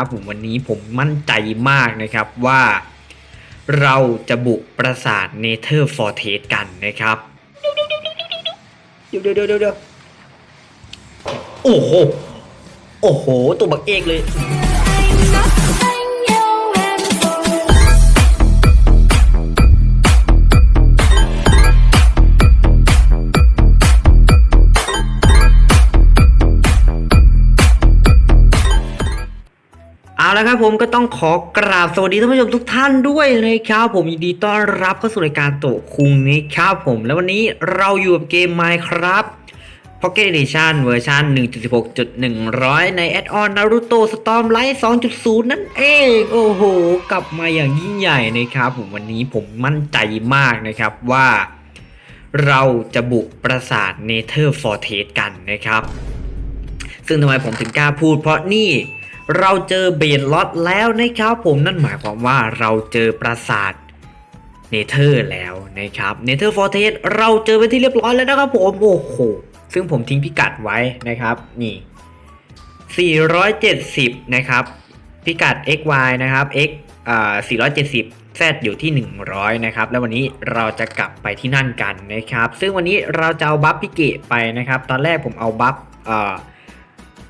นะครับผมวันนี้ผมมั่นใจมากนะครับว่า เราจะบุกปราสาทเนเธอร์ฟอร์เทสกันนะครับเดี๋ยวเดี๋ยวเดี๋ยวเดี๋ยวโอ้โห โอ้โห ตัวบักเอกเลย เอาละครับผมก็ต้องขอกราบสวัสดีท่านผู้ชมทุกท่านด้วยนะครับผมยินดีต้อนรับเข้าสู่รายการโตคุงนะครับผม แล้ววันนี้เราอยู่กับเกม Minecraft Pocket Edition เวอร์ชัน1.16.100 ในแอดออน Naruto Stormlight 2.0 นั่นเอง โอ้โห กลับมาอย่างยิ่งใหญ่นะครับผมวันนี้ผมมั่นใจมากนะครับว่าเราจะบุกปราสาท Nether Fortress กันนะครับ ซึ่งทำไมผมถึงกล้าพูดเพราะนี่ เราเจอเบนล็อตแล้วนะครับผมนั่นหมายความว่าเราเจอปราสาทเนเธอร์แล้วนะครับเนเธอร์ฟอร์เทสเราเจอไปที่เรียบร้อยแล้วนะครับผมโอ้โหซึ่งผมทิ้งพิกัดไว้นะครับนี่ 470 นะครับ พิกัด xy นะครับ x อ่า470 z อยู่ที่ 100 นะครับ แล้ววันนี้เราจะกลับไปที่นั่นกันนะครับ ซึ่งวันนี้เราจะเอาบัฟพิเกะไปนะครับ ตอนแรกผมเอาบัฟเอ่อ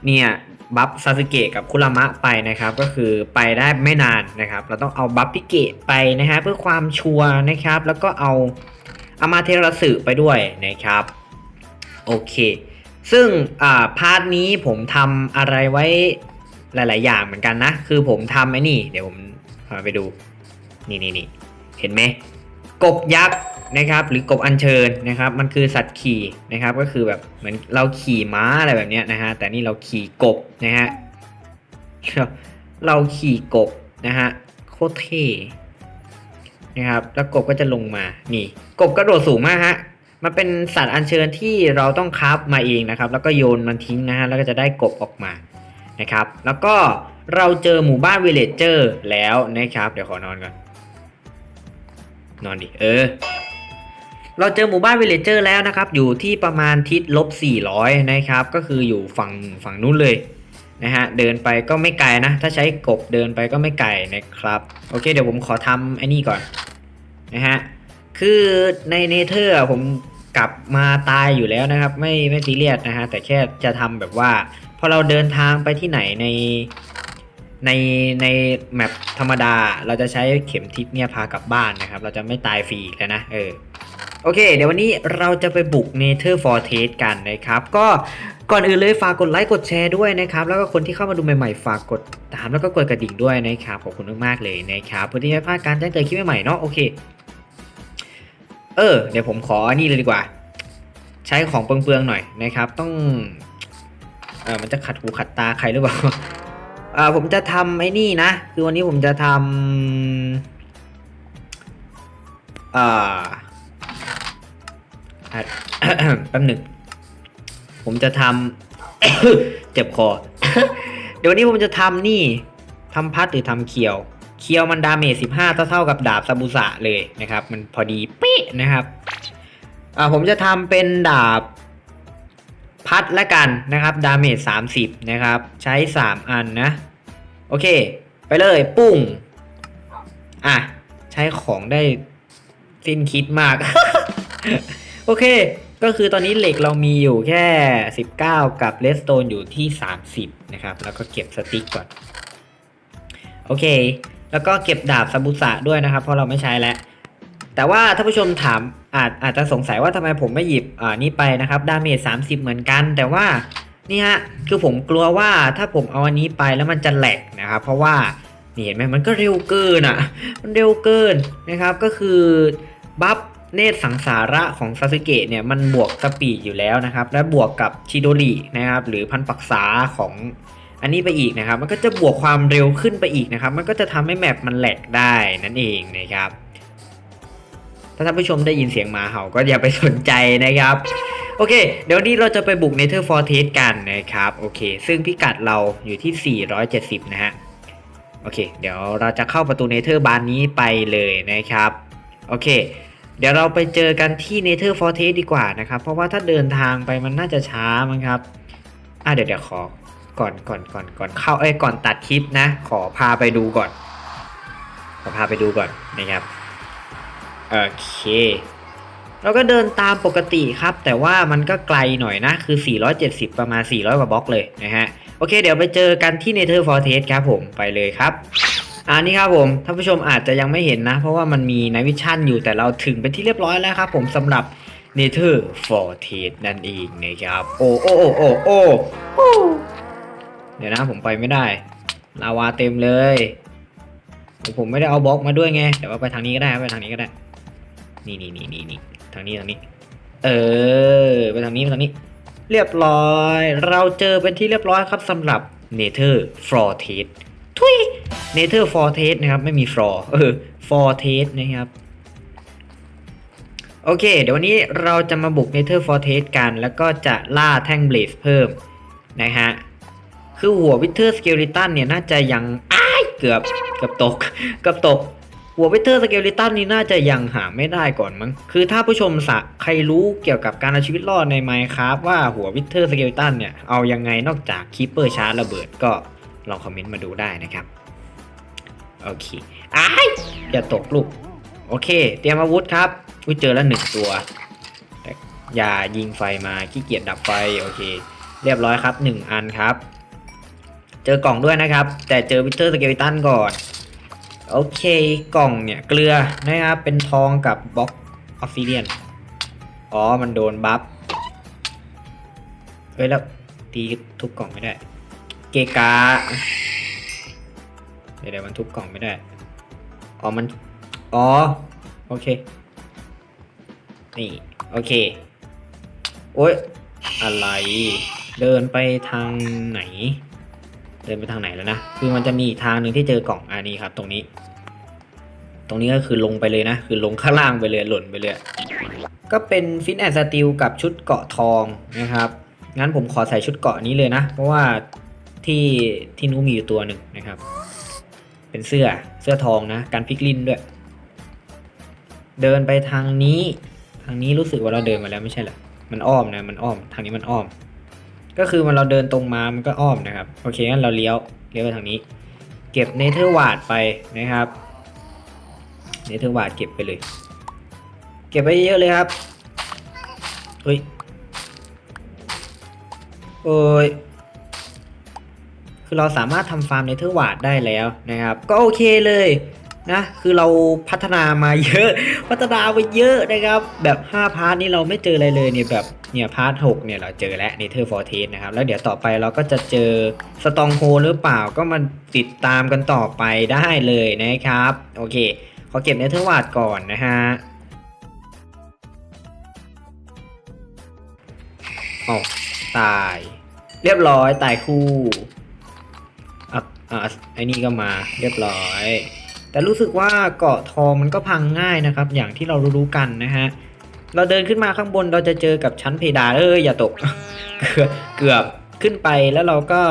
เนี่ย บัฟซาสึเกะกับคุรามะไปนะครับ ก็คือไปได้ไม่นานนะครับ เราต้องเอาบัฟพิเกะไปนะฮะเพื่อความชัวร์นะครับ แล้วก็เอาอามาเทราสึไปด้วยนะครับโอเค ซึ่งอ่าพาร์ทนี้ผมทำอะไรไว้หลาย ๆ อย่างเหมือนกันนะ คือผมทำไอ้นี่ เดี๋ยวผมพาไปดู นี่นี่นี่เห็นไหมกบยักษ์ นะครับหรือกบอัญเชิญนะครับมันคือสัตว์ขี่นะครับก็คือแบบเหมือนเราขี่ม้าอะไรแบบนี้นะฮะแต่นี่เราขี่กบนะฮะเราขี่กบนะฮะโคตรเท่นะครับแล้วกบก็จะลงมานี่ กบกระโดดสูงมากฮะมันเป็นสัตว์อัญเชิญที่เราต้องคราฟมาเองนะครับ แล้วก็โยนมันทิ้งนะฮะแล้วก็จะได้กบออกมานะครับ แล้วก็เราเจอหมู่บ้านวิลเลจเจอร์แล้วนะครับ เดี๋ยวขอนอนก่อน นอนดิเออ เราเจอหมู่บ้านวิลเลจเจอร์แล้วนะครับ อยู่ที่ประมาณทิศลบ 400 นะครับ ก็คืออยู่ฝั่งฝั่งนู้นเลยนะฮะ เดินไปก็ไม่ไกลนะ ถ้าใช้กบเดินไปก็ไม่ไกลนะครับ โอเค เดี๋ยวผมขอทำไอ้นี่ก่อนนะฮะ คือในเนเธอร์ผมกลับมาตายอยู่แล้วนะครับ ไม่ไม่ซีเรียสนะฮะ แต่แค่จะทำแบบว่า พอเราเดินทางไปที่ไหนในในในแมปธรรมดาเราจะใช้เข็มทิศเนี่ยพากลับบ้านนะครับ เราจะไม่ตายฟรีแล้วนะเออ โอเค เดี๋ยววันนี้เราจะไปบุก Nether Fortress กันนะครับ ก็ก่อนอื่นเลยฝากกดไลค์กดแชร์ด้วยนะครับ แล้วก็คนที่เข้ามาดูใหม่ๆ ฝากกดตามแล้วก็กดกระดิ่งด้วยนะครับ ขอบคุณมากๆเลยนะครับเพื่อที่จะไม่พลาดการแจ้งเตือนคลิปใหม่ๆเนาะโอเค เออ เดี๋ยวผมขอนี่เลยดีกว่า ใช้ของเปลืองๆหน่อยนะครับ ต้องเออมันจะขัดหูขัดตาใครหรือเปล่าอ่าผมจะทำไอ้นี่นะ คือวันนี้ผมจะทำอ่า แป๊บหนึ่งผมจะทำ เจ็บคอ เดี๋ยววันนี้ผมจะทำนี่ทำพัดหรือทำเคียว เคียวมันดาเมจ15 เท่าเท่ากับดาบซาบุสะเลยนะครับ มันพอดีเป๊ะนะครับ อ่าผมจะทำเป็นดาบพัดละกันนะครับ ดาเมจ30 นะครับ ใช้ 3 อันนะ โอเค ไปเลยปุ้ง อะ ใช้ของได้สิ้นคิดมาก โอเค ก็คือตอนนี้เหล็กเรามีอยู่แค่ 19 กับเลสโตนอยู่ที่ 30 นะครับ แล้วก็เก็บสติ๊กก่อน โอเค แล้วก็เก็บดาบซาบุสะด้วยนะครับ เพราะเราไม่ใช้แล้ว แต่ว่าถ้าผู้ชมถามอาจอาจจะสงสัยว่าทำไมผมไม่หยิบอ่านี่ไปนะครับดาเมจ30 เหมือนกัน แต่ว่านี่ฮะคือผมกลัวว่าถ้าผมเอาอันนี้ไปแล้วมันจะแหลกนะครับ เพราะว่านี่เห็นไหมมันก็เร็วเกินอะ มันเร็วเกินนะครับ ก็คือบัฟ เนตรสังสาระของซาสึเกะเนี่ยมันบวกสปีดอยู่แล้วนะครับ และบวกกับชิโดรินะครับหรือพันปักษาของอันนี้ไปอีกนะครับ มันก็จะบวกความเร็วขึ้นไปอีกนะครับ มันก็จะทำให้แมปมันแหลกได้นั่นเองนะครับ ถ้าท่านผู้ชมได้ยินเสียงหมาเห่าก็อย่าไปสนใจนะครับ โอเค เดี๋ยวนี้เราจะไปบุก Nether Fortress กันนะครับ โอเค ซึ่งพิกัดเราอยู่ที่ 470 นะฮะ โอเค เดี๋ยวเราจะเข้าประตู Nether บานนี้ไปเลยนะครับ โอเค เดี๋ยวเราไปเจอกันที่ Nether Fortress ดีกว่านะครับ เพราะว่าถ้าเดินทางไปมันน่าจะช้ามั้งครับอะเดี๋ยวเดี๋ยวขอก่อนก่อนก่อนก่อนเข้าเอ้ยก่อนตัดคลิปนะ ขอพาไปดูก่อน ขอพาไปดูก่อนนะครับโอเคเราก็เดินตามปกติครับ แต่ว่ามันก็ไกลหน่อยนะ คือ 470 ประมาณ 400 กว่าบล็อกเลยนะฮะ โอเค เดี๋ยวไปเจอกันที่ Nether Fortress ครับผม ไปเลยครับ อันนี้ครับผมท่านผู้ชมอาจจะยังไม่เห็นนะ เพราะว่ามันมีในวิชั่นอยู่แต่เราถึงเป็นที่เรียบร้อยแล้วครับผมสำหรับ Nether Fortress นั่นเองนะครับ โอ้โอ้โอ้โอ้โอ้เดี๋ยวนะผมไปไม่ได้ลาวาเต็มเลย ผมไม่ได้เอาบล็อกมาด้วยไงแต่ว่าไปทางนี้ก็ได้ไปทางนี้ก็ได้ นี่นี่นี่นี่นี่ทางนี้ทางนี้ เออไปทางนี้ไปทางนี้ เรียบร้อย เราเจอเป็นที่เรียบร้อยครับสำหรับ Nether Fortress ทุย Nether Fortress นะครับไม่มี floor เออ Fortress นะครับโอเค เดี๋ยววันนี้เราจะมาบุก Nether Fortress กัน แล้วก็จะล่าแท่งเบลสเพิ่มนะฮะคือหัววิเทอร์สเกลิตันเนี่ยน่าจะยังอ้ายเกือบเกือบตกเกือบตก หัววิเทอร์สเกลิตันนี่น่าจะยังหาไม่ได้ก่อนมั้งคือถ้าผู้ชมสะใครรู้เกี่ยวกับการเอาชีวิตรอดใน Minecraft ว่าหัววิเทอร์สเกลิตันเนี่ยเอายังไงนอกจากคีเปอร์ชาร์จระเบิดก็ลองคอมเมนต์มาดูได้นะครับ โอเคอ้ายอย่าตกลูก โอเค เตรียมอาวุธครับอุ้ยเจอแล้วหนึ่งตัว อย่ายิงไฟมาขี้เกียจดับไฟ โอเค เรียบร้อยครับหนึ่งอันครับ เจอกล่องด้วยนะครับ แต่เจอวิเทอร์สเกลิตันก่อน โอเค กล่องเนี่ยเกลือนะครับ เป็นทองกับบล็อกออฟซิเดียน อ๋อ มันโดนบัฟ เฮ้ยแล้วตีทุบกล่องไม่ได้ เกกา เดี๋ยวมันทุบกล่องไม่ได้ อ๋อ มัน อ๋อ โอเค นี่ โอเค โอ้ยอะไร เดินไปทางไหน เดินไปทางไหนแล้วนะ คือมันจะมีอีกทางหนึ่งที่เจอกล่องอันนี้ครับ ตรงนี้ ตรงนี้ก็คือลงไปเลยนะ คือลงข้างล่างไปเลย หล่นไปเลย ก็เป็นฟินแอนด์สติลกับชุดเกาะทองนะครับ งั้นผมขอใส่ชุดเกาะนี้เลยนะ เพราะว่าที่ที่นู้นมีอยู่ตัวหนึ่งนะครับ เป็นเสื้อเสื้อทองนะการพลิกลิ้นด้วย เดินไปทางนี้ ทางนี้รู้สึกว่าเราเดินมาแล้วไม่ใช่เหรอมันอ้อมนะมันอ้อม ทางนี้มันอ้อม ก็คือมันเราเดินตรงมามันก็อ้อมนะครับโอเคงั้นเราเลี้ยวเลี้ยวไปทางนี้ เก็บเนเธอร์วาดไปนะครับเนเธอร์วาดเก็บไปเลย เก็บไปเยอะเลยครับเฮ้ยโอ้ย คือเราสามารถทำฟาร์มเนเธอร์วาดได้แล้วนะครับ ก็โอเคเลยนะคือเราพัฒนามาเยอะ พัฒนาไปเยอะนะครับ แบบ 5 พาร์ทนี้เราไม่เจออะไรเลยเนี่ยแบบเนี่ยพาร์ท6เนี่ยเราเจอแล้วเนเธอร์ฟอร์เทสนะครับแล้วเดี๋ยวต่อไปเราก็จะเจอสตองโฮหรือเปล่าก็มาติดตามกันต่อไปได้เลยนะครับ โอเคขอเก็บเนเธอร์วาดก่อนนะฮะอ๋อตาย เรียบร้อยตายคู่ อะอะไอ้นี่ก็มาเรียบร้อย แต่รู้สึกว่าเกาะทองมันก็พังง่ายนะครับ อย่างที่เรารู้กันนะฮะเราเดินขึ้นมาข้างบนเราจะเจอกับชั้นเพดานเอ้ยอย่าตก เกือบเกือบขึ้นไปแล้วเราก็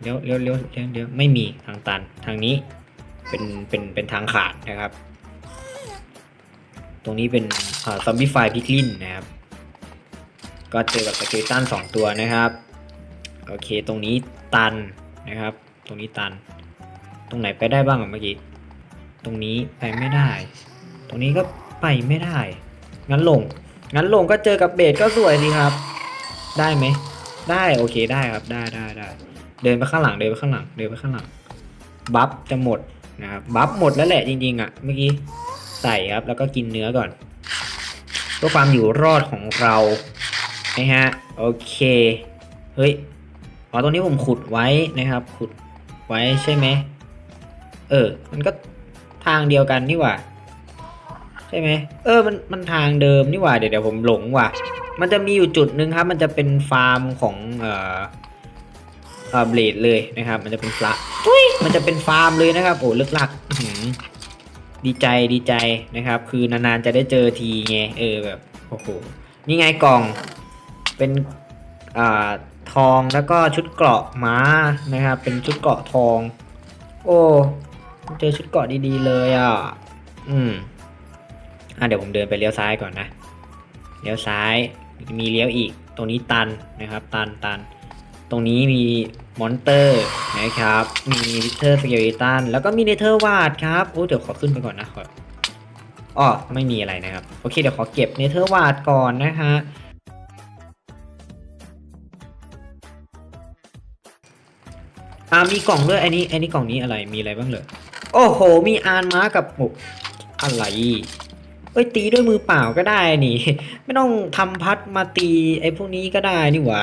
เลี้ยวเลี้ยวเลี้ยวเลี้ยวเลี้ยวไม่มีทางตันทางนี้เป็นเป็นเป็นทางขาดนะครับ ตรงนี้เป็นซอมบี้ไฟพิกลินนะครับ ก็เจอกับสเกลตันสองตัวนะครับ โอเคตรงนี้ตันนะครับ ตรงนี้ตัน ตรงไหนไปได้บ้างเมื่อกี้ ตรงนี้ไปไม่ได้ ตรงนี้ก็ไปไม่ได้ งั้นลง งั้นลงก็เจอกับเบสก็สวยสิครับ ได้ไหม ได้โอเคได้ครับ ได้ได้ได้ เดินไปข้างหลัง เดินไปข้างหลัง เดินไปข้างหลัง บัฟจะหมดนะครับ บัฟหมดแล้วแหละจริงๆอะ เมื่อกี้ ใส่ครับ แล้วก็กินเนื้อก่อน เพื่อความอยู่รอดของเรานะฮะ โอเค เฮ้ย อ๋อตรงนี้ผมขุดไว้นะครับ ขุด ไว้ใช่ไหม เออ มันก็ทางเดียวกันนี่หว่า ใช่ไหม เออ มัน มันทางเดิมนี่หว่า เดี๋ยวเดี๋ยวผมหลงว่ะ มันจะมีอยู่จุดหนึ่งครับ มันจะเป็นฟาร์มของเอ่อเอ่อเบลดเลยนะครับ มันจะเป็นฟลาทุยมันจะเป็นฟาร์มเลยนะครับโอ้ลึกลักดีใจดีใจนะครับ คือนานๆจะได้เจอทีไง เออแบบ โอ้โห นี่ไงกล่อง เป็น อ่า ทองแล้วก็ชุดเกราะม้านะครับ เป็นชุดเกราะทอง โอ้เจอชุดเกราะดีๆเลยอะอืมอะเดี๋ยวผมเดินไปเลี้ยวซ้ายก่อนนะเลี้ยวซ้ายมีเลี้ยวอีก ตรงนี้ตันนะครับ ตันตัน ตรงนี้มีมอนเตอร์นะครับ มีวิเทอร์สเกลิตันแล้วก็มีเนเธอร์วาดครับโอ้เดี๋ยวขอขึ้นไปก่อนนะขออ๋อไม่มีอะไรนะครับ โอเคเดี๋ยวขอเก็บเนเธอร์วาดก่อนนะฮะ อ่ามีกล่องด้วยไอ้นี้ไอ้นี้กล่องนี้อะไรมีอะไรบ้างเลยโอ้โห มีอานม้ากับโอ้อะไรเอ้ยตีด้วยมือเปล่าก็ได้นี่ ไม่ต้องทำพัดมาตีไอ้พวกนี้ก็ได้นี่หว่า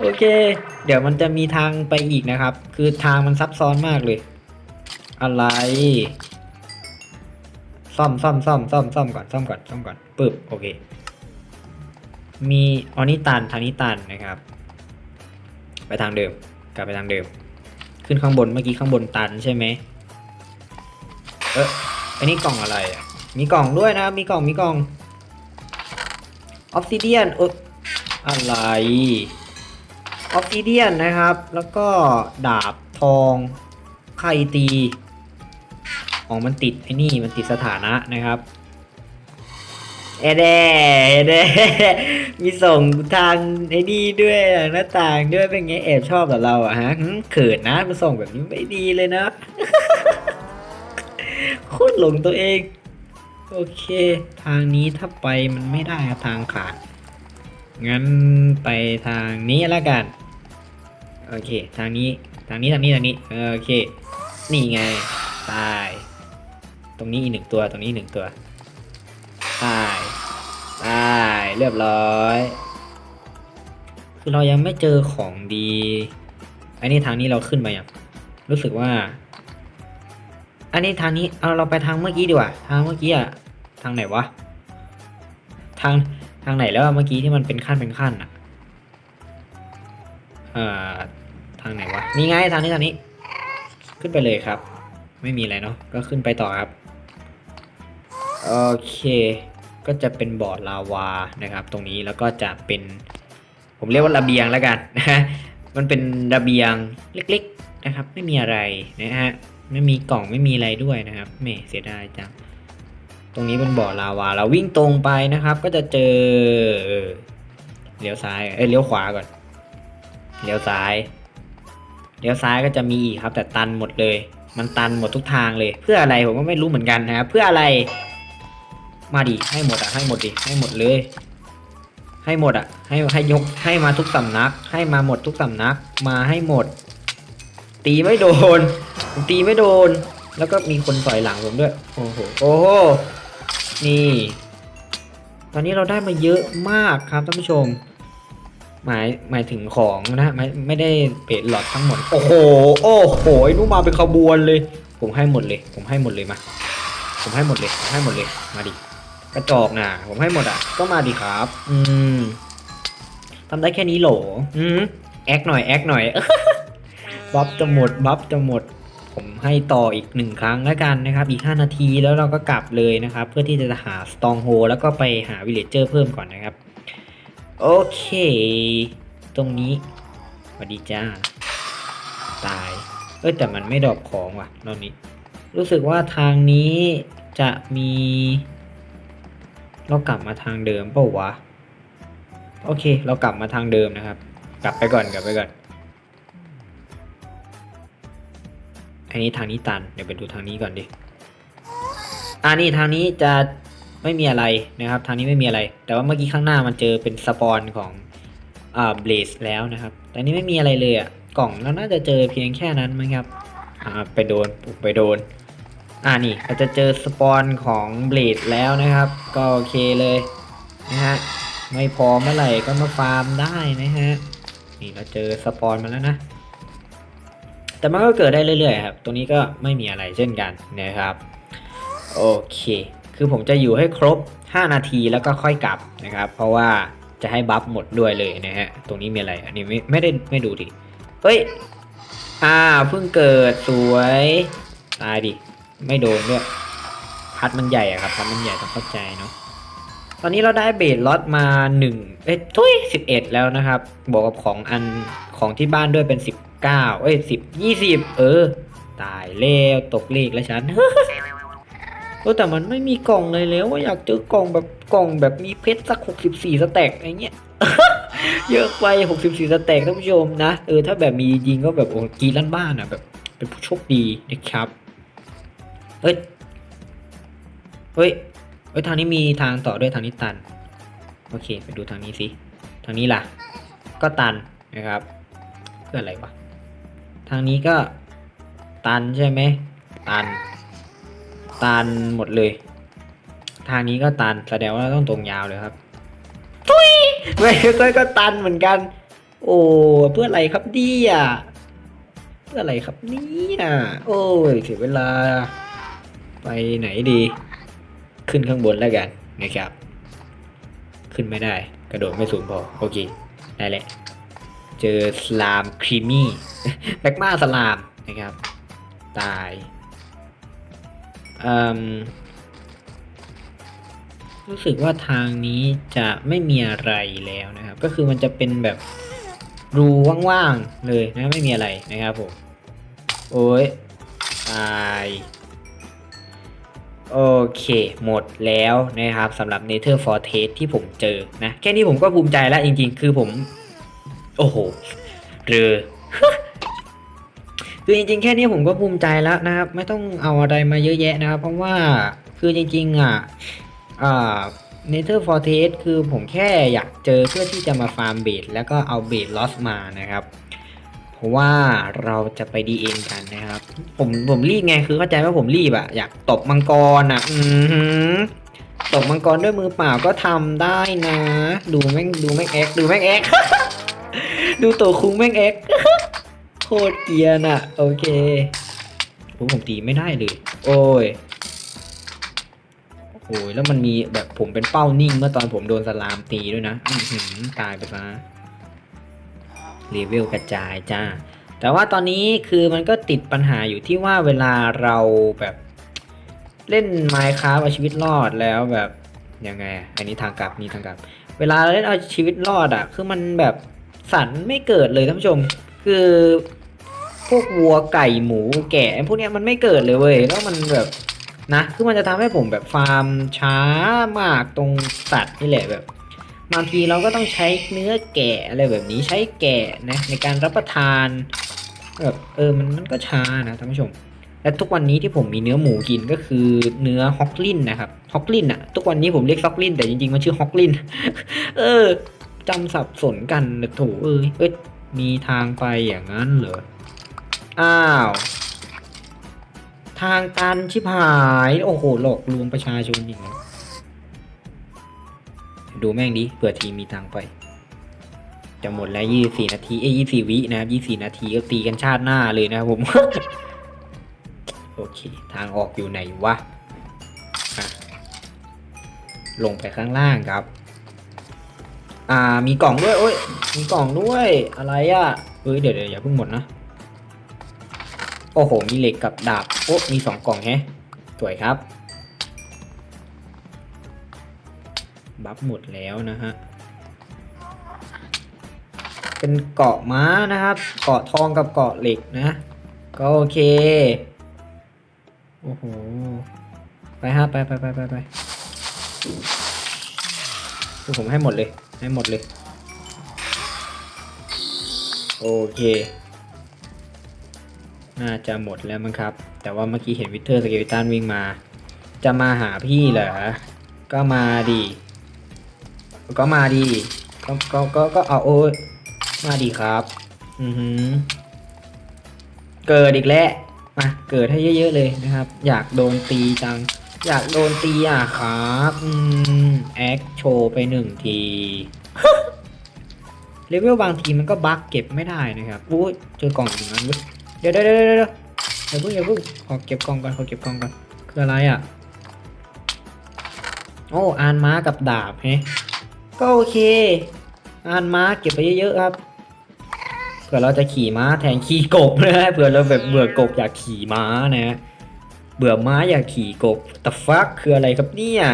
โอเค เดี๋ยวมันจะมีทางไปอีกนะครับ คือทางมันซับซ้อนมากเลย อะไร ซ่อมซ่อมซ่อมซ่อมซ่อมก่อนซ่อมก่อนซ่อมก่อนปึ๊บโอเค มีออนิตันทางนี้ตันนะครับ ไปทางเดิม กลับไปทางเดิม ขึ้นข้างบนเมื่อกี้ข้างบนตันใช่ไหมเอออันนี้กล่องอะไรอะมีกล่องด้วยนะมีกล่องมีกล่องออฟซิเดียนเอออะไรออฟซิเดียนนะครับ แล้วก็ดาบทองไข่ตีอ๋อมันติดไอ้นี่มันติดสถานะนะครับ เอเดเอเดมีส่งทางไอ้นี่ด้วยหน้าต่างด้วยเป็นไงแอบชอบกับเราอะฮะเขินนะมาส่งแบบนี้ไม่ดีเลยนะโคตรหลงตัวเอง โอเค ทางนี้ถ้าไปมันไม่ได้ทางขาด งั้นไปทางนี้แล้วกัน โอเค ทางนี้ทางนี้ทางนี้ทางนี้โอเค นี่ไงตาย ตรงนี้อีกหนึ่งตัวตรงนี้อีหนึ่งตัว เรียบร้อย คือเรายังไม่เจอของดีอันนี้ทางนี้เราขึ้นมาอย่างรู้สึกว่า อันนี้ทางนี้เอาเราไปทางเมื่อกี้ดีกว่า ทางเมื่อกี้อะทางไหนวะ ทางทางไหนแล้วเมื่อกี้ที่มันเป็นขั้นเป็นขั้นอะเอ่อทางไหนวะนี่ไงทางนี้ทางนี้ ขึ้นไปเลยครับ ไม่มีอะไรเนาะก็ขึ้นไปต่อครับ โอเค ก็จะเป็นบ่อลาวานะครับ ตรงนี้แล้วก็จะเป็น ผมเรียกว่าระเบียงแล้วกันนะฮะมันเป็นระเบียงเล็กๆนะครับ ไม่มีอะไรนะฮะไม่มีกล่องไม่มีอะไรด้วยนะครับแหม่เสียดายจังตรงนี้เป็นบ่อลาวา เราวิ่งตรงไปนะครับ ก็จะเจอเลี้ยวซ้ายเอ้ยเลี้ยวขวาก่อนเลี้ยวซ้ายเลี้ยวซ้ายก็จะมีอีกครับ แต่ตันหมดเลย มันตันหมดทุกทางเลย เพื่ออะไรผมก็ไม่รู้เหมือนกันนะครับเพื่ออะไร มาดิให้หมดอะให้หมดดิให้หมดเลย ให้หมดอะ ให้ให้ยกให้มาทุกสำนัก ให้มาหมดทุกสำนัก มาให้หมด ตีไม่โดน ตีไม่โดน แล้วก็มีคนต่อยหลังผมด้วย โอ้โหโอ้โหนี่ ตอนนี้เราได้มาเยอะมากครับท่านผู้ชม หมายหมายถึงของนะไม่ไม่ได้เปดหลอดทั้งหมด โอ้โห โอ้โหไอ้นู่มาเป็นขบวนเลย ผมให้หมดเลย ผมให้หมดเลยมา ผมให้หมดเลยผมให้หมดเลย มาดิ กระจอกน่ะผมให้หมดอะ ก็มาดิครับ อืมทำได้แค่นี้โหลอืมแอคหน่อยแอคหน่อยบัฟจะหมดบัฟจะหมด ผมให้ต่ออีกหนึ่งครั้งแล้วกันนะครับ อีก 5 นาทีแล้วเราก็กลับเลยนะครับ เพื่อที่จะหาสตองโฮแล้วก็ไปหาวิลเลจเจอร์เพิ่มก่อนนะครับ โอเค ตรงนี้สวัสดีจ้า ตาย เอ้ยแต่มันไม่ดรอปของว่ะรอบนี้ รู้สึกว่าทางนี้จะมี เรากลับมาทางเดิมเปล่าวะ โอเค เรากลับมาทางเดิมนะครับ กลับไปก่อนกลับไปก่อน อันนี้ทางนี้ตัน เดี๋ยวไปดูทางนี้ก่อนดิอ่านี่ทางนี้จะไม่มีอะไรนะครับ ทางนี้ไม่มีอะไร แต่ว่าเมื่อกี้ข้างหน้ามันเจอเป็นสปอนของอ่าเบลสแล้วนะครับ แต่นี่ไม่มีอะไรเลยอะ่ะ กล่องเราน่าจะเจอเพียงแค่นั้นมั้งครับ อ่าไปโดนไปโดน อ่านี่เราจะเจอสปอนของเบลดแล้วนะครับ ก็โอเคเลยนะฮะไม่พอเมื่อไหร่ก็มาฟาร์มได้นะฮะนี่เราเจอสปอนมาแล้วนะ แต่มันก็เกิดได้เรื่อยๆครับ ตรงนี้ก็ไม่มีอะไรเช่นกันนะครับ โอเค คือผมจะอยู่ให้ครบ 5 นาทีแล้วก็ค่อยกลับนะครับ เพราะว่าจะให้บัฟหมดด้วยเลยนะฮะ ตรงนี้มีอะไร อันนี้ไม่ไม่ได้ไม่ดูดิ เฮ้ย อ่าเพิ่งเกิดสวย ตายดิ ไม่โดนด้วยพัดมันใหญ่อะครับพัดมันใหญ่ต้องเข้าใจเนาะตอนนี้เราได้เบสล็อตมา1เอ้ยทุย11แล้วนะครับบวกกับของอันของที่บ้านด้วยเป็น19เอ้ย10 20เออ ตายแล้วตกเลขแล้วฉันโอ้แต่มันไม่มีกล่องเลยแล้วว่าอยากเจอกล่องแบบกล่องแบบมีเพชรสักหกสิบสี่สแต็กอะไรเงี้ยเยอะไปหกสิบสี่สแต็กท่านผู้ชมนะเออถ้าแบบมีจริงก็แบบโอ้กรีดลั่นบ้านอะแบบเป็นผู้โชคดีนะครับ เฮ้ย เฮ้ย เฮ้ย ทางนี้มีทางต่อด้วยทางนี้ตัน โอเค ไปดูทางนี้สิ ทางนี้ล่ะ ก็ตันนะครับ เพื่ออะไรวะ ทางนี้ก็ตันใช่ไหม ตัน ตันหมดเลย ทางนี้ก็ตัน แสดงว่าต้องตรงยาวเลยครับทุยไม่ก็ก็ตันเหมือนกัน โอ้ เพื่ออะไรครับดีอะเพื่ออะไรครับเนี่ยโอ้ยเสียเวลา ไปไหนดี ขึ้นข้างบนแล้วกันนะครับ ขึ้นไม่ได้ กระโดดไม่สูงพอ โอเค ได้แหละ เจอสลามครีมี่แบกมาสลามนะครับ ตายอืมรู้สึกว่าทางนี้จะไม่มีอะไรแล้วนะครับ ก็คือมันจะเป็นแบบรูว่างๆเลยนะไม่มีอะไรนะครับผม โอ้ยตาย โอเค หมดแล้วนะครับสำหรับ Nether Fortress ที่ผมเจอนะ แค่นี้ผมก็ภูมิใจแล้วจริงๆ คือผม โอ้โหเรือคือจริงๆ แค่นี้ผมก็ภูมิใจแล้วนะครับ ไม่ต้องเอาอะไรมาเยอะแยะนะครับ เพราะว่าคือจริงๆ อะอ่า Nether Fortress คือผมแค่อยากเจอเพื่อที่จะมาฟาร์มเบดแล้วก็เอาเบดลอสมานะครับ เพราะว่าเราจะไปดีเอ็นกันนะครับ ผมผมรีบไงคือเข้าใจว่าผมรีบอะอยากตบมังกรอะอืตบมังกรด้วยมือเปล่าก็ทำได้นะ ดูแม่งดูแม่งแอ็กดูแม่งแอ็กดูตัวคุ้งแม่งแอ็กโคตรเกียนอะโอเคผมตีไม่ได้เลย โอ้ยโอ้ยแล้วมันมีแบบผมเป็นเป้านิ่งเมื่อตอนผมโดนสลามตีด้วยนะอืตายไปซะ เลเวลกระจายจ้า แต่ว่าตอนนี้คือมันก็ติดปัญหาอยู่ที่ว่าเวลาเราแบบเล่น Minecraft เอาชีวิตรอดแล้วแบบยังไง อันนี้ทางกลับนี่ทางกลับ เวลาเราเล่นเอาชีวิตรอดอะ คือมันแบบสันไม่เกิดเลยท่านผู้ชม คือพวกวัวไก่หมูแกะพวกเนี้ยมันไม่เกิดเลยเว้ยแล้วมันแบบนะ คือมันจะทำให้ผมแบบฟาร์มช้ามากตรงสัตว์นี่แหละแบบ บางทีเราก็ต้องใช้เนื้อแกะอะไรแบบนี้ใช้แกะนะในการรับประทานแบบเออมันมันก็ช้านะท่านผู้ชม และทุกวันนี้ที่ผมมีเนื้อหมูกินก็คือเนื้อฮอกลินนะครับฮอกลินอะทุกวันนี้ผมเรียกฮอกลินแต่จริงๆมันชื่อฮอกลินเออจำสับสนกันนะโถูเอ้ยเอ้ยมีทางไปอย่างนั้นเหรออ้าว ทางตันชิบหาย โอ้โหหลอกลวงประชาชนอีกแล้ว ดูแม่งดิเผื่อทีมีทางไป จะหมดแล้วยี่สี่นาที เอ้ยี่สี่วินะครับยี่สี่นาทีก็ตีกันชาติหน้าเลยนะผม โอเค ทางออกอยู่ไหนวะอะลงไปข้างล่างครับ อ่า มีกล่องด้วย โอ้ย มีกล่องด้วย อะไรอะ่ะเฮ้ย เดี๋ยวเดี๋ยวอย่าเพิ่งหมดนะ โอ้โห มีเหล็กกับดาบ โอ้ มีสองกล่องแฮะสวยครับ บัฟหมดแล้วนะฮะ เป็นเกาะม้านะครับ เกาะทองกับเกาะเหล็กนะ ก็โอเค โอ้โห ไปฮะไปไปไปไปไปคือผมให้หมดเลย ให้หมดเลย โอเค น่าจะหมดแล้วมั้งครับ แต่ว่าเมื่อกี้เห็นวิเทอร์สเกลตันวิ่งมา จะมาหาพี่เหรอ ก็มาดี ก็มาดีก็ก็ก็ก็เอาโอ้ยมาดีครับ อือหือ เกิดอีกแล้วมาเกิดให้เยอะ ๆ เลยนะครับ อยากโดนตีจัง อยากโดนตีอะครับอืมแอคโชว์ไปหนึ่งทีเลเวลบางทีมันก็บั๊กเก็บไม่ได้นะครับอุ้เจอกล่องอย่างนั้นเว้ยเดี๋ยวเดี๋ยวเดี๋ยวเดี๋ยวอย่าเพิ่งอย่าเพิ่งขอเก็บกล่องก่อนขอเก็บกล่องก่อนคืออะไรอะ โอ้อานม้ากับดาบแฮะ ก็โอเคอานม้าเก็บไปเยอะๆครับ เผื่อเราจะขี่ม้าแทนขี่กบนะฮะเผื่อเราแบบเบื่อกบอยากขี่ม้านะฮะ เบื่อม้าอยากขี่กบแต่ฟักคืออะไรครับเนี่ย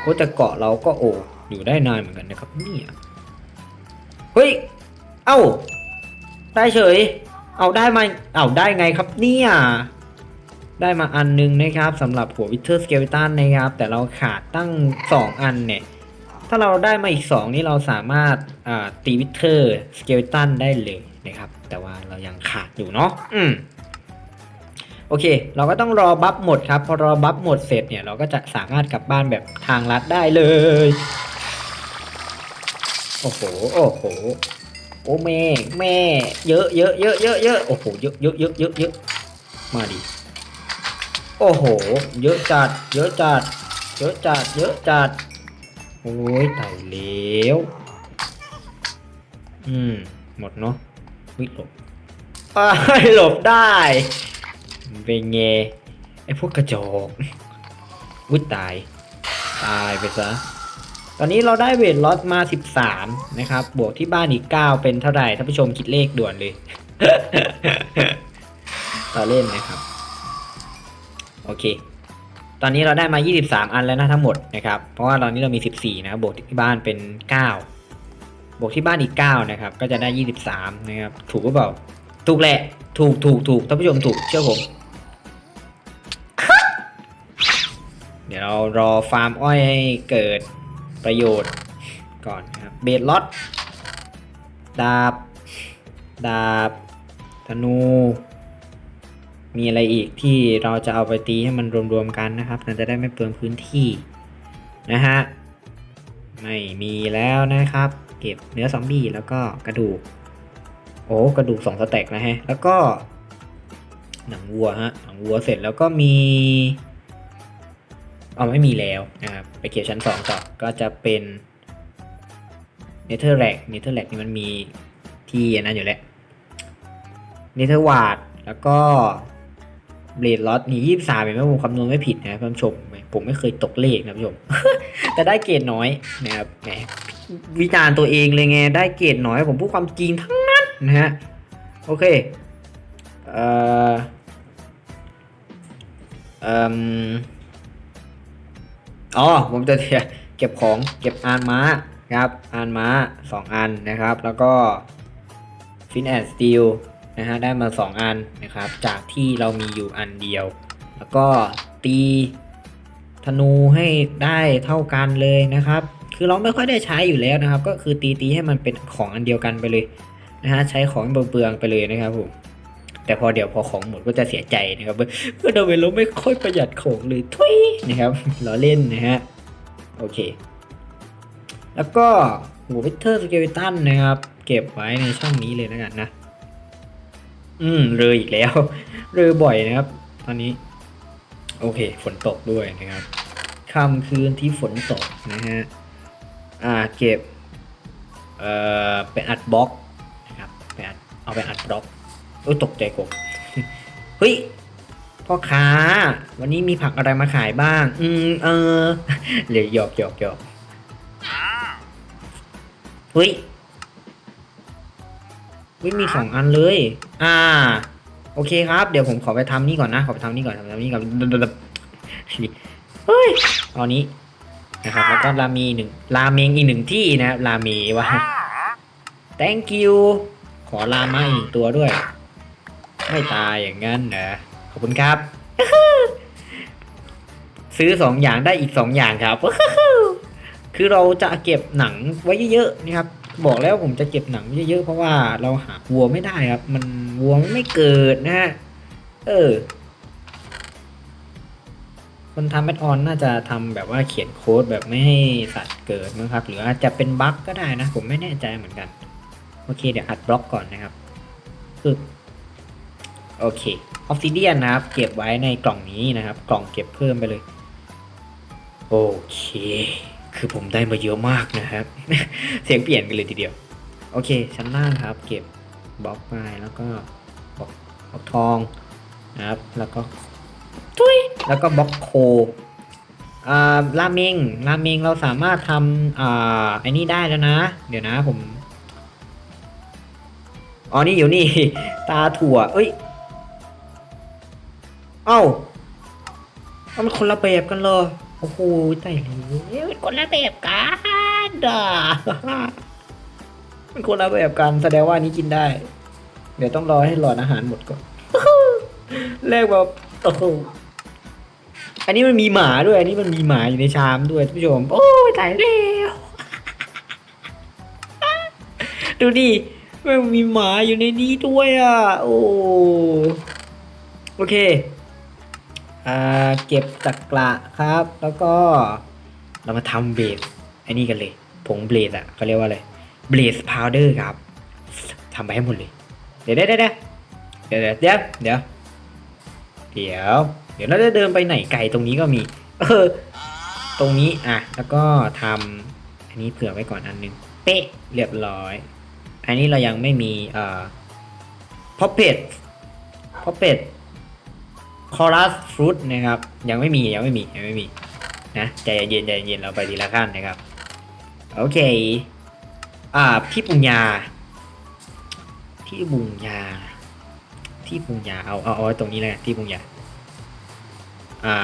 โอ้แต่เกาะเราก็โอ้อยู่ได้นานเหมือนกันนะครับเนี่ย เฮ้ย เอ้า ได้เฉย เอาได้มาเอาได้ไงครับเนี่ย ได้มาอันนึงนะครับสำหรับหัววิเทอร์สเกลตันนะครับ แต่เราขาดตั้ง 2 อันเนี่ย ถ้าเราได้มาอีก 2 นี่เราสามารถตีวิเทอร์สเกลตันได้เลยนะครับ แต่ว่าเรายังขาดอยู่เนาะอืมโอเค เราก็ต้องรอบัฟหมดครับ พอรอบัฟหมดเสร็จเนี่ย เราก็จะสามารถกลับบ้านแบบทางลัดได้เลย โอ้โห โอ้โห โอ้แม่ แม่ เยอะเยอะเยอะเยอะเยอะโอ้โห เยอะเยอะเยอะเยอะเยอะมาดิ โอ้โห เยอะจัด เยอะจัด เยอะจัด เยอะจัด โอ้ยตายแล้วอืม หมดเนาะวิหลบอ้หลบได้เป็นไงไอ้พวกกระจอกวุ้ยตาย ตายไปซะ ตอนนี้เราได้เวทลอสมา 13 นะครับ บวกที่บ้านอีก 9 เป็นเท่าไหร่ท่านผู้ชมคิดเลขด่วนเลยต่อเล่นนะครับ โอเค ตอนนี้เราได้มา 23 อันแล้วนะทั้งหมดนะครับ เพราะว่าตอนนี้เรามี 14 นะครับบวกที่บ้านเป็น 9 บวกที่บ้านอีก 9 นะครับ ก็จะได้ 23 นะครับ ถูกหรือเปล่า ถูกแหละ ถูกถูกถูกท่านผู้ชมถูก เชื่อผม เดี๋ยวเรารอฟาร์มอ้อยให้เกิดประโยชน์ก่อนนะครับ เบดล็อต ดาบ ดาบ ธนู มีอะไรอีกที่เราจะเอาไปตีให้มันรวมๆกันนะครับมันจะได้ไม่เปลืองพื้นที่นะฮะไม่มีแล้วนะครับ เก็บเนื้อซอมบี้แล้วก็กระดูก โอ้กระดูกสองสเต็กนะฮะแล้วก็ หนังวัวฮะหนังวัวเสร็จแล้วก็มีเอาไม่มีแล้วนะครับไปเก็บชั้นสองต่อก็จะเป็นเนเธอร์แลกเนเธอร์แลกนี่มันมีที่นนั้นอยู่แล้วเนเธอร์วาดแล้วก็ เบลดล็อตนี่ยี่สามเห็นไหมผมคำนวณไม่ผิดนะท่านผู้ชมผมไม่เคยตกเลขนะท่านผู้ชมแต่ได้เกรดน้อยนะครับแหมวิจารณ์ตัวเองเลยไงได้เกรดน้อยผมพูดความจริงทั้งนั้นนะฮะโอเคเอ่อเอ่มอ๋อผมจะเก็บของเก็บอานม้าครับอานม้าสองอันนะครับ แล้วก็ฟินแอนด์สตีล นะฮะได้มา 2 อันนะครับ จากที่เรามีอยู่อันเดียว แล้วก็ตีธนูให้ได้เท่ากันเลยนะครับ คือเราไม่ค่อยได้ใช้อยู่แล้วนะครับ ก็คือตีตีให้มันเป็นของอันเดียวกันไปเลยนะฮะใช้ของเปลืองไปเลยนะครับผมแต่พอเดี๋ยวพอของหมดก็จะเสียใจนะครับเมื่อเราเวลาไม่ค่อยประหยัดของเลยทุยนะครับล้อเล่นนะฮะโอเค แล้วก็หัววิเทอร์สเกลตันนะครับ เก็บไว้ในช่องนี้เลยนะกันนะ อืมเลยอีกแล้วเลยบ่อยนะครับ ตอนนี้ โอเค ฝนตกด้วยนะครับค่ำคืนที่ฝนตกนะฮะอ่าเก็บเอ่อไปอัดบล็อกนะครับไปอัดเอาไปอัดบล็อกโอ้ยตกใจกบเฮ้ยพ่อค้า วันนี้มีผักอะไรมาขายบ้าง อืมเออเหลือหยอกหยอกหยอกเฮ้ย วิมีสองอันเลย อ่า โอเคครับ เดี๋ยวผมขอไปทำนี่ก่อนนะ ขอไปทำนี่ก่อนทำนี่ก่อนเฮ้ยเอานี้นะครับ แล้วก็รามีหนึ่งราเมงอีกหนึ่งที่นะครับราเมวะ thank you ขอลามาอีกหนึ่งตัวด้วย ไม่ตายอย่างนั้นนะขอบคุณครับ ซื้อสองอย่างได้อีกสองอย่างครับ คือเราจะเก็บหนังไว้เยอะๆนะครับ บอกแล้วผมจะเก็บหนังเยอะๆเพราะว่าเราหาวัวไม่ได้ครับ มันวัวไม่เกิดนะฮะเออ คนทำแอดออนน่าจะทำแบบว่าเขียนโค้ดแบบไม่ให้สัตว์เกิดนะครับ หรืออาจจะเป็นบั๊กก็ได้นะ ผมไม่แน่ใจเหมือนกัน โอเคเดี๋ยวอัดบล็อกก่อนนะครับปึ๊บโอเคออฟซิเดียนนะครับ เก็บไว้ในกล่องนี้นะครับ กล่องเก็บเพิ่มไปเลย โอเค คือผมได้มาเยอะมากนะครับ เสียงเปลี่ยนกันเลยทีเดียว โอเค ชั้นล่างครับ เก็บบล็อกไม้แล้วก็บล็อกบล็อกทองนะครับ แล้วก็ทุยแล้วก็บล็อกโคอ่าราเมงราเมงเราสามารถทำอ่าไอ้นี่ได้แล้วนะ เดี๋ยวนะผม อ๋อนี่อยู่นี่ ตาถั่ว เอ้ย เอ้าเอามันคนละแบบกันเลย โอ้โหตายแล้วมันคนละแบบกันอะมันคนละแบบกันแสดงว่านี้กินได้ เดี๋ยวต้องรอให้หลอดอาหารหมดก่อนแรกแบบโอ้โหอันนี้มันมีหมาด้วย อันนี้มันมีหมาอยู่ในชามด้วยท่านผู้ชม โอ้ยตายแล้วดูดิมันมีหมาอยู่ในนี้ด้วยอะ โอ้โอเค เก็บตะกระครับ แล้วก็เรามาทำเบสไอ้นี่กันเลย ผงเบสอะเขาเรียกว่าอะไรเบสพาวเดอร์ครับทำไปให้หมดเลย เดี๋ยวเดี๋ยวเดี๋ยวเดี๋ยวเดี๋ยวเดี๋ยวเดี๋ยวเดี๋ยวเราจะเดินไปไหนไกลตรงนี้ก็มี เออ ตรงนี้อะ แล้วก็ทำอันนี้เผื่อไว้ก่อนอันนึง เป๊ะเรียบร้อย อันนี้เรายังไม่มีเอ่อพ็อปเป็ดพ็อปเป็ด คอรัสฟรุตนะครับ ยังไม่มียังไม่มียังไม่มีนะใจเย็นใจเย็นเราไปทีละขั้นนะครับ โอเค อ่าที่ปรุงยาที่ปรุงยาที่ปรุงยาเอาเอาเอาตรงนี้เลยที่ปรุงยาอ่า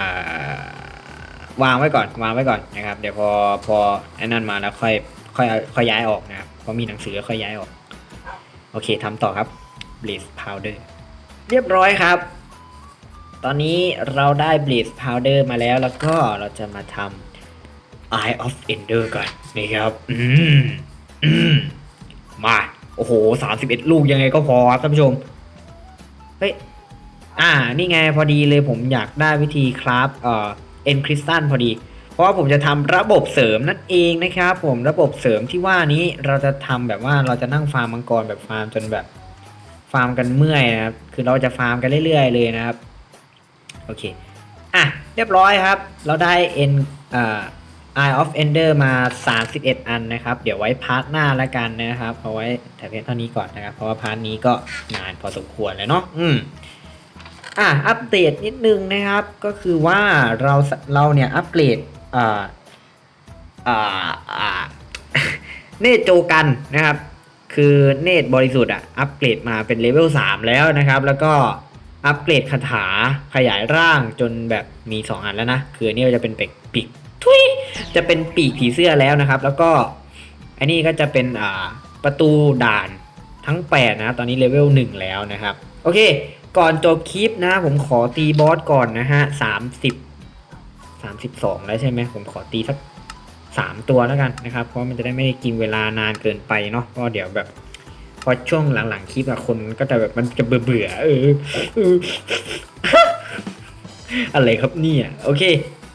วางไว้ก่อนวางไว้ก่อนนะครับ เดี๋ยวพอพอไอ้นั่นมาแล้วค่อยค่อยค่อยย้ายออกนะครับพอมีหนังสือค่อยย้ายออก โอเคทำต่อครับ Blaze Powder เรียบร้อยครับ ตอนนี้เราได้ Blaze Powder มาแล้วแล้วก็เราจะมาทำ Eye of Ender ก่อนนะครับ อืมอืมมา โอ้โห31ลูกยังไงก็พอครับท่านผู้ชม เฮ้ย อ่า นี่ไงพอดีเลยผมอยากได้วิธีคราฟเอ่อเอ็นคริสตัลพอดี เพราะว่าผมจะทำระบบเสริมนั่นเองนะครับผมระบบเสริมที่ว่านี้เราจะทำแบบว่าเราจะนั่งฟาร์มมังกรแบบฟาร์มจนแบบ ฟาร์มกันเมื่อยนะครับ คือเราจะฟาร์มกันเรื่อยๆเลยนะครับ โอเค อะ เรียบร้อยครับ เราได้ N อ่า Eye of Ender มา 31 อันนะครับ เดี๋ยวไว้พาร์ทหน้าแล้วกันนะครับ เอาไว้แต่เพียงเท่านี้ก่อนนะครับ เพราะว่าพาร์ทนี้ก็นานพอสมควรแล้วเนาะ อืม อะ อัปเดตนิดนึงนะครับ ก็คือว่าเราเราเนี่ยอัปเกรดอ่าอ่าอ่าเนตรโจกันนะครับ คือเนตรบริสุทธิ์อะ อัปเกรดมาเป็นเลเวล3แล้วนะครับ แล้วก็ อัปเกรดคาถาขยายร่างจนแบบมี2อันแล้วนะ คืออนนี่จะเป็นเป็กปีกทุยจะเป็นปีกผีเสื้อแล้วนะครับ แล้วก็อันนี้ก็จะเป็นอ่าประตูด่านทั้ง 8 นะ ตอนนี้เลเวล1แล้วนะครับ โอเค ก่อนจบคลิปนะ ผมขอตีบอสก่อนนะฮะสามสิบสามสิบสองแล้วใช่ไหม ผมขอตีสักสามตัวแล้วกันนะครับ เพราะมันจะได้ไม่กินเวลานานเกินไปเนาะเพราะเดี๋ยวแบบ พอช่วงหลังๆคลิปอะคนก็จะแบบมันจะเบื่อเบื่อเอออะไรครับเนี่ยโอเค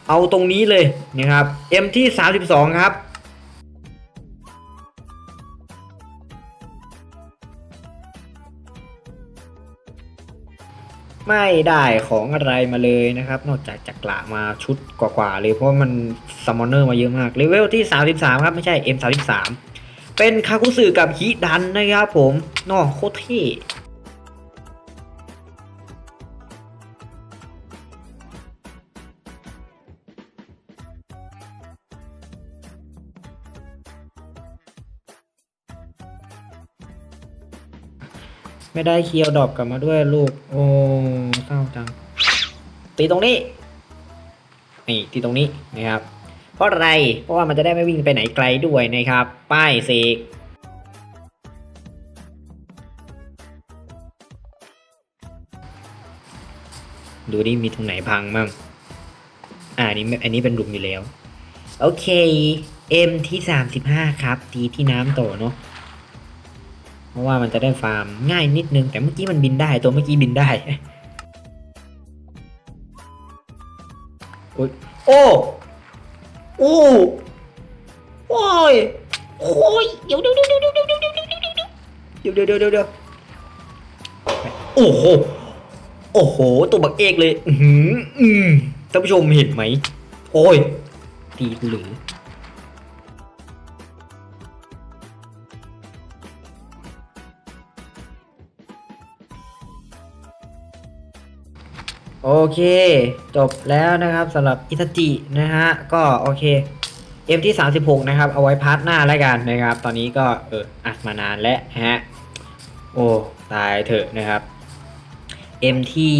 เอาตรงนี้เลยนะครับ M ที่สามสิบสองครับไม่ได้ของอะไรมาเลยนะครับ นอกจากจักระมาชุดกว่าๆเลยเพราะมันซัมมอนเนอร์มาเยอะมากเลเวลที่ 33 ครับ ไม่ใช่ M33 เป็นคาคุสึกับฮิดันนะครับผมนอโคตรเท่ไม่ได้เคียวดอปกลับมาด้วยลูก โอ้เศร้าจัง ตีตรงนี้ นี่ ตีตรงนี้นะครับ เพราะอะไร เพราะว่ามันจะได้ไม่วิ่งไปไหนไกลด้วยนะครับ ป้ายเสกดูดิมีตรงไหนพังมั่งอ่าอันนี้อันนี้เป็นหลุมอยู่แล้ว โอเค M ที่สามสิบห้าครับ ตีที่น้ำโตเนาะเพราะว่ามันจะได้ฟาร์มง่ายนิดนึง แต่เมื่อกี้มันบินได้ตัวเมื่อกี้บินได้อุ๊ยโอ้ โอ้โอ้ยโอ้ยเดี๋ยวเดี๋ยวเดี๋ยวเดี๋ยวเดี๋ยวเดี๋ยวเดี๋ยวเดี๋ยวเดี๋ยวเดี๋ยวเดี๋ยวเดี๋ยวโอ้โหโอ้โหตัวบักเอกเลย อืมท่านผู้ชมเห็นไหม โอ้ยตีหรือ โอเค จบแล้วนะครับสำหรับอิตาจินะฮะ ก็โอเค M ที่ 36 นะครับ เอาไว้พาร์ทหน้าแล้วกันนะครับ ตอนนี้ก็เอออัดมานานแล้วฮะ โอ้ ตายเถอะนะครับ M ที่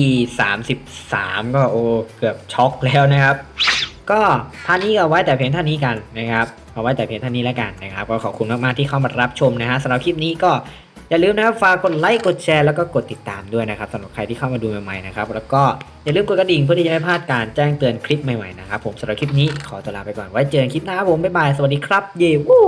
33 ก็โอ้เกือบช็อกแล้วนะครับ ก็พาร์ทนี้ก็เอาไว้แต่เพียงเท่านี้กันนะครับเอาไว้แต่เพียงเท่านี้แล้วกันนะครับ ก็ขอบคุณมากๆที่เข้ามารับชมนะฮะสำหรับคลิปนี้ก็ อย่าลืมนะครับฝากกดไลค์กดแชร์แล้วก็กดติดตามด้วยนะครับสำหรับใครที่เข้ามาดูใหม่ๆนะครับแล้วก็อย่าลืมกดกระดิ่งเพื่อที่จะไม่พลาดการแจ้งเตือนคลิปใหม่ๆนะครับผมสำหรับคลิปนี้ขอตัวลาไปก่อนไว้เจอกันคลิปหน้าครับผมบ๊ายบายสวัสดีครับเย้วู้